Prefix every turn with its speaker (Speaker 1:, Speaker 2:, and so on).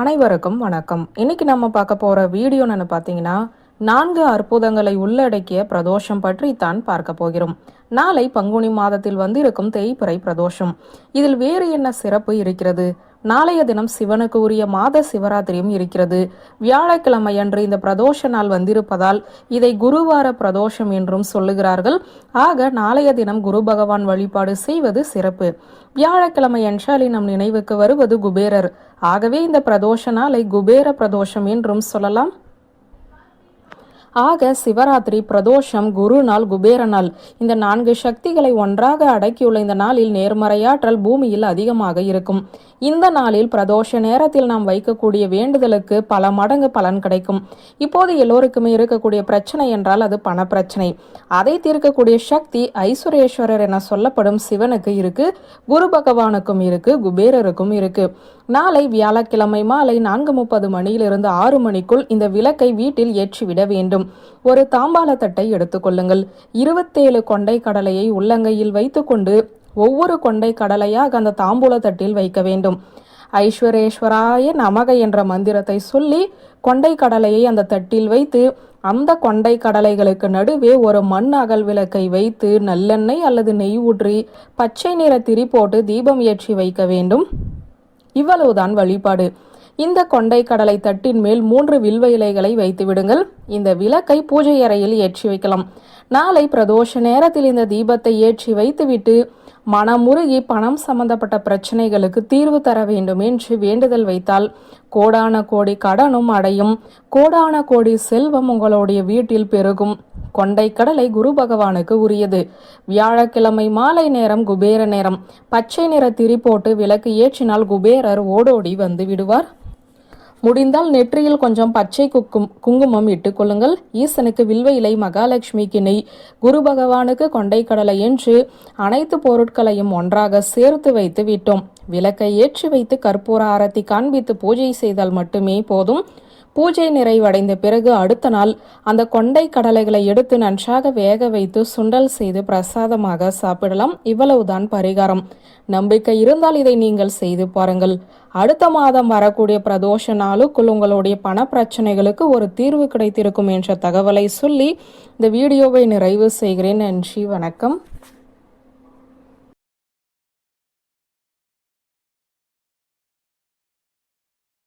Speaker 1: அனைவருக்கும் வணக்கம். இன்னைக்கு நம்ம பார்க்க போற வீடியோ என்னன்னு பார்த்தீங்கன்னா நான்கு அற்புதங்களை உள்ளடக்கிய பிரதோஷம் பற்றி தான் பார்க்க போகிறோம். நாளை பங்குனி மாதத்தில் வந்திருக்கும் தேய்பிறை பிரதோஷம். இதில் வேறு என்ன சிறப்பு இருக்கிறது? நாளைய தினம் சிவனுக்கு உரிய மாத சிவராத்திரியும் இருக்கிறது. வியாழக்கிழமை அன்று இந்த பிரதோஷ நாள் வந்திருப்பதால் இதை குருவார பிரதோஷம் என்றும் சொல்லுகிறார்கள். ஆக நாளைய தினம் குரு பகவான் வழிபாடு செய்வது சிறப்பு. வியாழக்கிழமை என்றாலே நம் நினைவுக்கு வருவது குபேரர். ஆகவே இந்த பிரதோஷ நாளை குபேர பிரதோஷம் என்றும் சொல்லலாம். ஆக சிவராத்திரி பிரதோஷம் குரு நாள் குபேர நாள். இந்த நான்கு சக்திகளை ஒன்றாக அடக்கியுள்ள இந்த நாளில் நேர்மறையாற்றல் பூமியில் அதிகமாக இருக்கும். இந்த நாளில் பிரதோஷ நேரத்தில் நாம் வைக்கக்கூடிய வேண்டுதலுக்கு பல மடங்கு பலன் கிடைக்கும். இப்போது எல்லோருக்குமே இருக்கக்கூடிய பிரச்சனை என்றால் அது பண பிரச்சனை அதை தீர்க்கக்கூடிய சக்தி ஐஸ்வரேஸ்வரர் என சொல்லப்படும் சிவனுக்கு இருக்கு குரு பகவானுக்கும் இருக்கு குபேரருக்கும் இருக்கு. நாளை வியாழக்கிழமை மாலை நான்கு முப்பது மணியிலிருந்து ஆறு மணிக்குள் இந்த விளக்கை வீட்டில் ஏற்றிவிட வேண்டும். ஒரு தாம்பால தட்டை எடுத்துக்கொள்ளுங்கள் இருபத்தேழு கொண்டை கடலையை உள்ளங்கையில் வைத்துக்கொண்டு ஒவ்வொரு கொண்டை கடலையாக அந்த தாம்பூல தட்டில் வைக்க வேண்டும். ஐஸ்வரேஸ்வராய நமக என்ற மந்திரத்தை சொல்லி கொண்டை கடலையை அந்த தட்டில் வைத்து அந்த கொண்டை கடலைகளுக்கு நடுவே ஒரு மண் அகல் விளக்கை வைத்து நல்லெண்ணெய் அல்லது நெய் ஊற்றி பச்சை நிற திரி போட்டு தீபம் ஏற்றி வைக்க வேண்டும். இவ்வளவுதான் வழிபாடு. இந்த கொண்டை கடலை தட்டின் மேல் மூன்று வில்வ இலைகளை வைத்து விடுங்கள். இந்த விளக்கை பூஜை அறையில் ஏற்றி வைக்கலாம். நாளை பிரதோஷ நேரத்தில் இந்த தீபத்தை ஏற்றி வைத்துவிட்டு மனமுருகி பணம் சம்பந்தப்பட்ட பிரச்சனைகளுக்கு தீர்வு தர வேண்டும் என்று வேண்டுதல் வைத்தால் கோடான கோடி கடனும் அடையும். கோடான கோடி செல்வம் உங்களுடைய வீட்டில் பெருகும். கொண்டை கடலை குரு பகவானுக்கு உரியது. வியாழக்கிழமை மாலை நேரம் குபேர நேரம். பச்சை நிற திரி போட்டு விளக்கு ஏற்றினால் குபேரர் ஓடோடி வந்து விடுவார். முடிந்தால் நெற்றியில் கொஞ்சம் பச்சை குக்கும் குங்குமம் இட்டுக் கொள்ளுங்கள். ஈசனுக்கு வில்வ இலை மகாலட்சுமிக்கு நெய் குரு பகவானுக்கு கொண்டை கடலை என்று அனைத்து பொருட்களையும் ஒன்றாக சேர்த்து வைத்து விட்டோம். விளக்கை ஏற்றி வைத்து கற்பூர ஆரத்தி காண்பித்து பூஜை செய்தால் மட்டுமே போதும். பூஜை நிறைவடைந்த பிறகு அடுத்த நாள் அந்த கொண்டை கடலைகளை எடுத்து நன்றாக வேக வைத்து சுண்டல் செய்து பிரசாதமாக சாப்பிடலாம். இவ்வளவுதான் பரிகாரம். நம்பிக்கை இருந்தால் இதை நீங்கள் செய்து பாருங்கள். அடுத்த மாதம் வரக்கூடிய பிரதோஷ நாளுக்குள் உங்களுடைய பண பிரச்சனைகளுக்கு ஒரு தீர்வு கிடைத்திருக்கும் என்ற தகவலை சொல்லி இந்த வீடியோவை நிறைவு செய்கிறேன். நன்றி வணக்கம்.